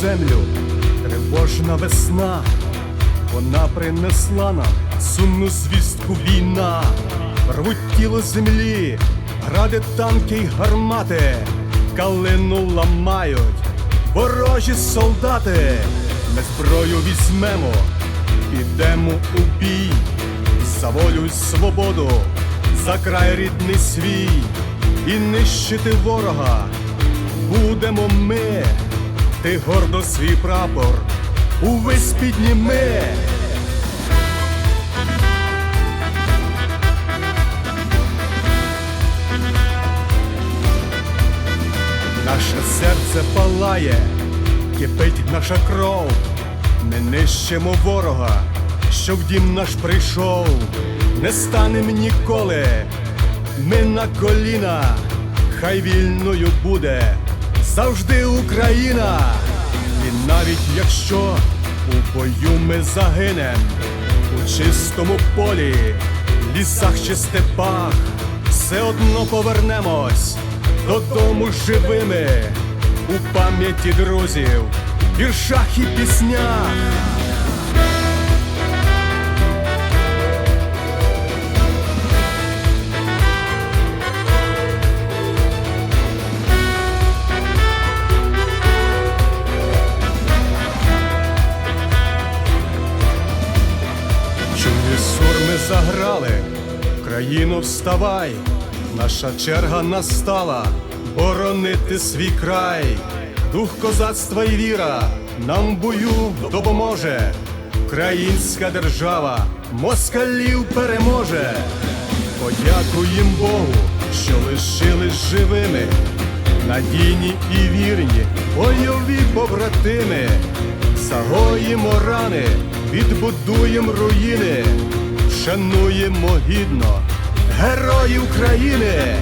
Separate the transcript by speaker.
Speaker 1: землю. Тривожна весна, вона принесла нам сумну звістку війна, рвуть тіло землі, гради, танки й гармати, калину ламають ворожі солдати. Ми зброю візьмемо, підемо у бій, за волю й свободу, за край рідний свій, і нищити ворога будемо ми, ти гордо свій прапор увесь підніми. Наше серце палає, кипить наша кров, не нищимо ворога, що в дім наш прийшов, не станем ніколи, ми на коліна, хай вільною буде завжди Україна. І навіть якщо у бою ми загинем, у чистому полі, лісах чи степах, все одно повернемось додому живими у пам'яті друзів, віршах і піснях. Заграли, країно вставай, наша черга настала боронити свій край, дух козацтва і віра нам бою допоможе. Українська держава москалів переможе. Подякуєм Богу, що лишились живими, надійні і вірні, бойові побратими. Загоїмо рани, відбудуємо руїни, вшануємо гідно героїв країни.